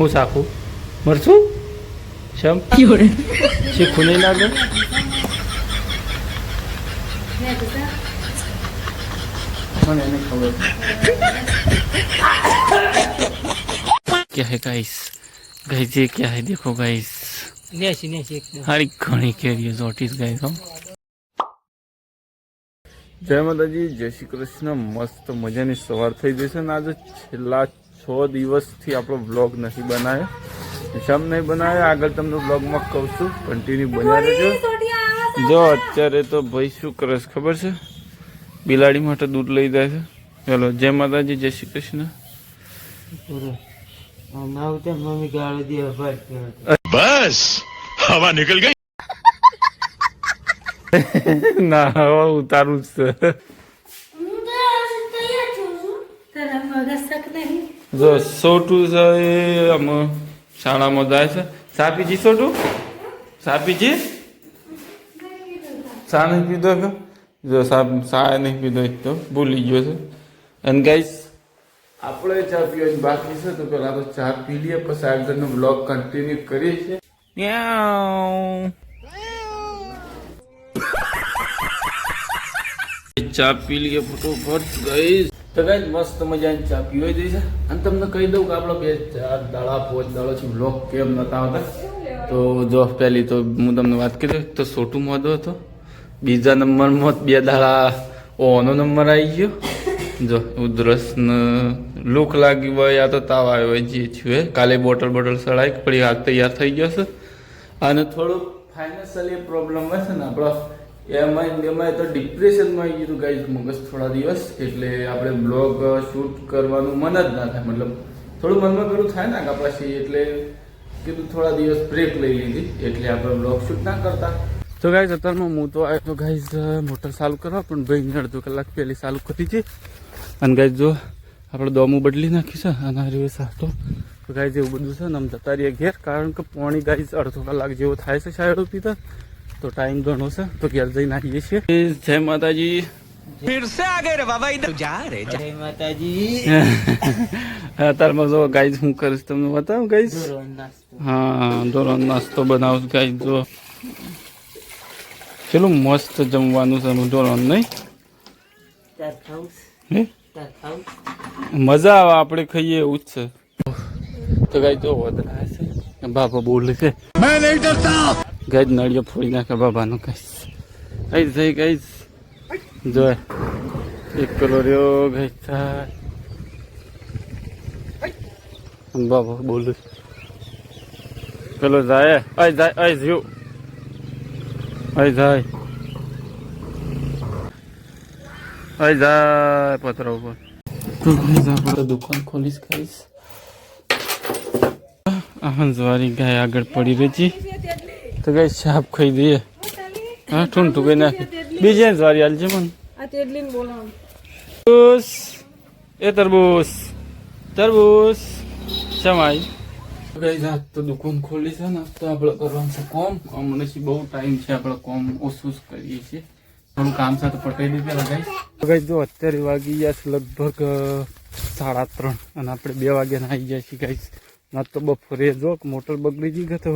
હું શાખું મરશું શમ શીખું નહીં લાગે મને નહીં ખબર क्या है गाइस गाइस ये क्या है देखो गाइस નેસી નેસી એકદમ હારી ઘણી કેરીઓ જોટીસ ગાઈસ હો જય માતાજી જય શ્રી કૃષ્ણ મસ્ત મજાની સવાર થઈ જશે ને આજે છેલ્લા છ દિવસથી આપણો બ્લોગ નથી બનાવ્યો શમ નહીં બનાવ્યો આગળ તમને બ્લોગમાં કહું છું. કન્ટિન્યુ બનાવી રહેજો. જો અત્યારે તો ભાઈ શું કરે છે ખબર છે? બિલાડી માટે દૂધ લઈ જાય છે. ચાલો જય માતાજી જય શ્રી કૃષ્ણ. બસ હવા નીકળ ગઈ. ના હવા ઉતારું જ છે. જો સોટું છે એ શાળામાં જાય છે. સાપીજી સોટું? સાપીજી? સા નહીં પીધો કે? જો સાપ સા નહીં પીધો તો ભૂલી ગયો છે. અને ગાઈસ આપણે ચા પીવાની બાકી છે તો પેલા તો ચા પી લઈએ, પછી આગળનો બ્લોગ કન્ટિન્યુ કરીએ છીએ. ચા પી લઈએ ફટોફટ ગઈ તો કઈ મસ્ત મજાની ચા પીવાઈ દઈશ અને તમને કહી દઉં કે આપણો બે ચાર દાડા, પોચ દાડો છે લોક કેમ નતા આવતા. તો જો પહેલી તો હું તમને વાત કરી દઉં તો છોટું મોદો હતો. બીજા નંબરમાં બે દાડા ઓનો નંબર આવી ગયો. જો ઉધરસ લુક લાગી હોય યા તો તાવ આવ્યો હોય, જે છે કાલે બોટલ બોટલ સળાઈ પડી આગ તૈયાર થઈ ગયો છે. અને થોડુંક ફાઇનાન્શિયલી પ્રોબ્લેમ છે ને, આપણો એમાં એમાં તો ડિપ્રેશનમાં આવી ગયું ગાઈઝ મગજ થોડા દિવસ, એટલે આપણે બ્લોગ શૂટ કરવાનું મન જ ના થાય. મતલબ, થોડું મનમાં પેલું થાય ને કે પાછી, એટલે કીધું થોડા દિવસ બ્રેક લઈ લીધી, એટલે આપણે બ્લોગ શૂટ ના કરતા. તો ગાઈઝ અત્યારમાં હું તો આવ્યો તો ગાઈઝ મોટર ચાલુ કરવા, પણ ભાઈ અડધો કલાક પહેલી ચાલુ કરી છે અને ગાઈઝ જો, આપણે દોમું બદલી નાખી છે, અને રહ્યો સાટો તો ગાઈઝ એવું બધું છે, ને આમ જતા રહીએ ઘેર, કારણ કે પોણી ગાઈઝ અડધો કલાક જેવો થાય છે શાયદ પીતા તો ટાઈમ ઘણો છે તો ઘેર જઈને આવીએ છીએ. જય માતાજી. જો ગાઈઝ હું કરીશ તમને બતાવું હા ધોરણ નાસ્તો બનાવું ગાઈઝ જો. કેટલું મસ્ત જમવાનું છે ધોરણ નહીં? મજા આવે આપણે ખાઈએ એવું જ છે. તો ગાય જો વધારે બાપા બોલે છે. ગાઈ નળિયો ફોડી નાખે બાબાનું કઈ કઈ થઈ ગઈ જો, એક કલો રહ્યો ગઈ થાય બાબા બોલું. પેલો જાય. અય જાય અય જીવ. અય જાય. અય જાય પતરા ઉપર. તો આપણે દુકાન ખોલીશ ગાઈઝ આહન હંસવારી ગાય આગળ પડી રહી છે. તો કઈ છાપ ખાઈ દઈએ. હા ઠૂંઠું કઈ નાખી બીજી વારી હાલ છે મને તરબૂસ એ તરબૂસ તરબૂસ સમાય ગાઈઝ આજ તો દુકાન ખોલી છે ને તો આપણે કરવાનું છે કોમ. હમણાં બહુ ટાઈમ છે આપણે કોમ ઓછું જ કરીએ છીએ. થોડું કામ સાથે પટાઈ દીધે લગાઈ ગાઈઝ જો અત્યારે વાગી ગયા છે લગભગ સાડા ત્રણ. અને આપણે બે વાગ્યાના આવી ગયા છીએ ગાઈઝ ના તો બપોરે જો મોટર બગડી ગઈ તો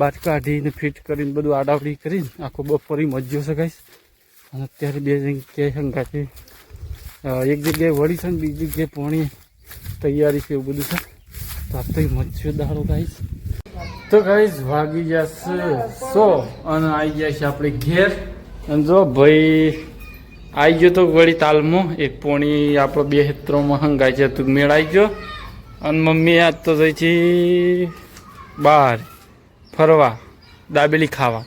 બાદ કાઢીને ફિટ કરીને બધું આડાવડી કરીને આખો બપોરી મજ્યો છે અને અત્યારે બે જગ્યાએ હંગાથી એક જગ્યાએ વળી છે ને બીજી જગ્યાએ પોણી તૈયારી છે એવું બધું છે. તો આ તો મચ્છર દાડો ગાઈશ તો ગાઈશ વાગી જશે સો અને આવી જાય છે આપણે ઘેર. અને જો ભાઈ આવી ગયો તો વળી તાલમાં. એક પોણી આપણો બે હેત્રોમાં હંગાઈ છે તું મેળાઈ ગયો. અને મમ્મી આજ તો જઈ છે બહાર ફરવા દાબેલી ખાવા.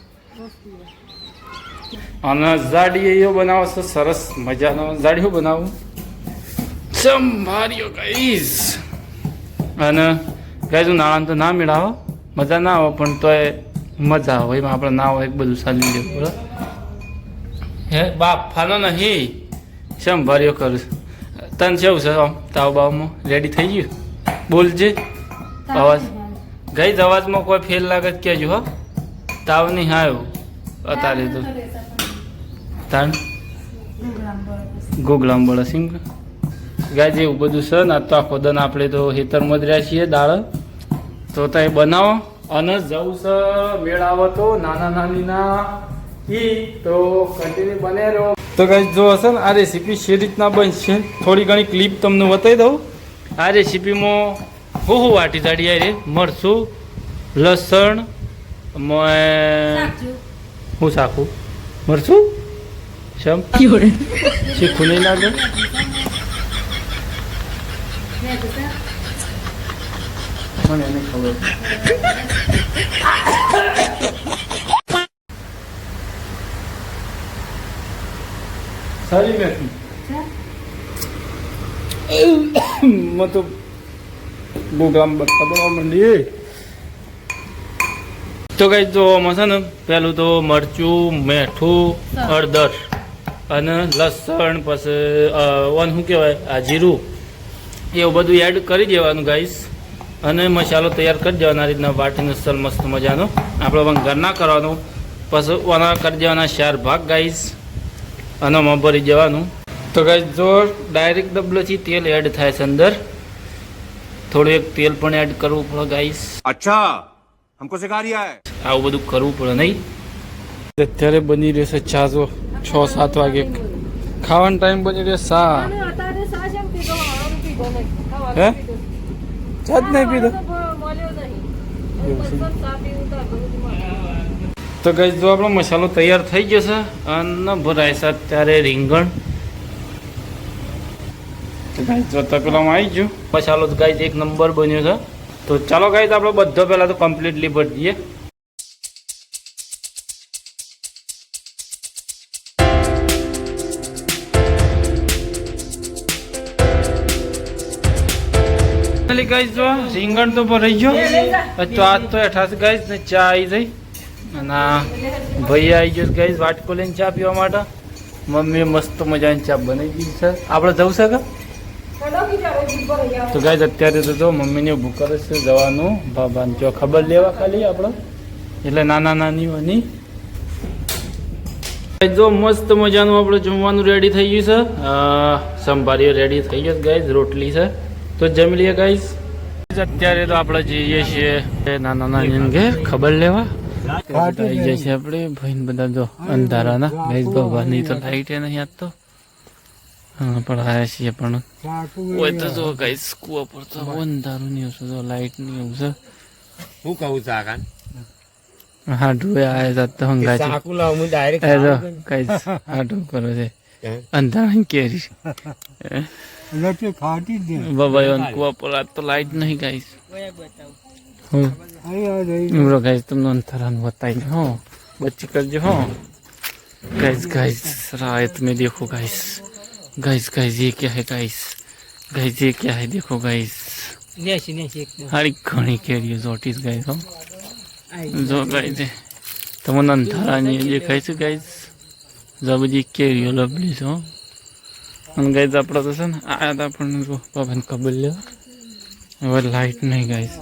અને ઝાડી એવો બનાવો છે સરસ મજાનો. ઝાડીઓ બનાવું? સંભાર્યો ગઈશ અને ગાય નાણાં તો ના મેળાવો મજા ના આવે પણ તોય મજા આવે. એમાં આપણે ના હોય બધું સાચવી લેવું બરાબર હે બાપ ફાનો નહીં. સંભાર્યો કરું તને કેવું છે આમ તાવ બાવમાં? રેડી થઈ ગયું? બોલજે. અવાજ. ગઈ દવાજમાં કોઈ ફેલ લાગે કેજો હો. તાવ નહીં આવ્યો અત્યારે તો. તાણ ગોગલામ બળ સિંગ. ગાય જેવું બધું છે ને તો આખો દન આપણે તો હેતરમાં જ રહ્યા છીએ, દાળ. તો ત્યાં બનાવો. અને જવું છે મેળાવો તો નાના નાનીના. ઈ તો કન્ટિન્યુ બને રહો. તો ગાય જો હશે ને, આ રેસીપી છે રીતના બનશે? થોડી ઘણી ક્લિપ તમને બતાવી દઉં. આ રેસીપીમાં હું હું વાટી જાડી આવી મરસું મરચું લસણ મ- હું સાખું મરચું? શમ? શીખું નહીં લાગે? મને નહીં ખબર. સારી મેં તો ગોગલામ બતા બનવા માંડી તો કઈ જો આમાં છે ને પેલું તો મરચું મેઠું હળદર અને લસણ પછી ઓન શું કહેવાય આ જીરું એવું બધું એડ કરી દેવાનું ગાઈસ અને મસાલો તૈયાર કરી દેવાનો આ રીતના વાટીનો અસલ મસ્ત મજાનો. આપણે વંગાર ના કરવાનું. પછી ઓના કરી દેવાના ચાર ભાગ ગાઈસ અને ભરી દેવાનું. તો ગાઈસ જો ડાયરેક્ટ ડબલથી તેલ એડ થાય છે અંદર. થોડું એક તેલ પણ એડ કરવું પડે ગાઈસ અચ્છા હમકો સિખા રહ્યા હે આવું બધું કરવું પડે નહીં. અત્યારે બની રહેશે છે ચાજો છ સાત વાગે. ખાવાનો ટાઈમ બની રહ્યો સા હે? ચા જ નહીં પીધો? તો ગઈ જો આપણો મસાલો તૈયાર થઈ ગયો છે અને ભરાય છે અત્યારે રીંગણ. તો ગાઈસ જો તકલામાં આવી ગયું. મસાલો તો ગાઈસ એક નંબર બન્યો છે. તો ચાલો ગાઈસ આપણે બધો પહેલાં તો કમ્પ્લીટલી ભરી દઈએ ગાઈસ જો રીંગણ તો ભરાઈ ગયો. તો આજ તો અઠાસ ગાઈસ ને ચા આવી જઈ અને ભાઈ આવી ગયો ગાઈસ વાટકો લઈને ચા પીવા માટે. મમ્મીએ મસ્ત મજાની ચા બનાવી દીધી છે. આપણે જવું છે તો ગાય અત્યારે તો જો મમ્મીને ઊભું કરે છે જવાનું. બાબાને જો ખબર લેવા ખાલી આપણે. એટલે નાના નાનીઓની. જો મસ્ત મજાનું આપણે જમવાનું રેડી થઈ ગયું છે. અ, સંભારીઓ રેડી થઈ ગયો ગાઈઝ રોટલી છે. તો જમી લઈએ ગાઈઝ અત્યારે તો આપણે જઈએ છીએ નાના નાની ઘેર ખબર લેવા. આવી જાય છે આપણે ભાઈ બધા જો અંધારાના. ગાઈઝ ભગવાનની તો લાઈટ નહીં આજ તો. પડાયા છીએ પણ. હોય તો જો કઈ કુવા પર તો અંધારું નહીં હશે તો લાઇટ નહીં આવશે હું કહું છું આગળ હાડું આ જાત હંગા છે ચાકુ લાવ હું ડાયરેક્ટ આ કઈ હાડું કરો છે. અંધારું કેરી. લટે ખાટી દે. બાબા કુવા પર તો લાઇટ નહીં ગાઈસ બતાવ. ગાઈસ તમને અંધારાનું બતાવી હો. બચી કરજો હો. ગાઈસ ગાઈસ રાત મેં દેખો ગાઈસ गाइस गाइस गाइस ये क्या है गाइस गाइस ये क्या है देखो गाइस નેસી નેસી એકદમ હારી ઘણી કેરીઓ જોટીસ ગાઈસ હો જો ગાઈસ તમને અંધારાની દેખાય છે ગાઈસ જો બધી કેરીઓ લબલી છે હો અને ગાઈસ આપણે તો છે ને આયા હતા પણ જો બાબાને કબૂલ લેવા હવે લાઈટ નહીં ગાઈસ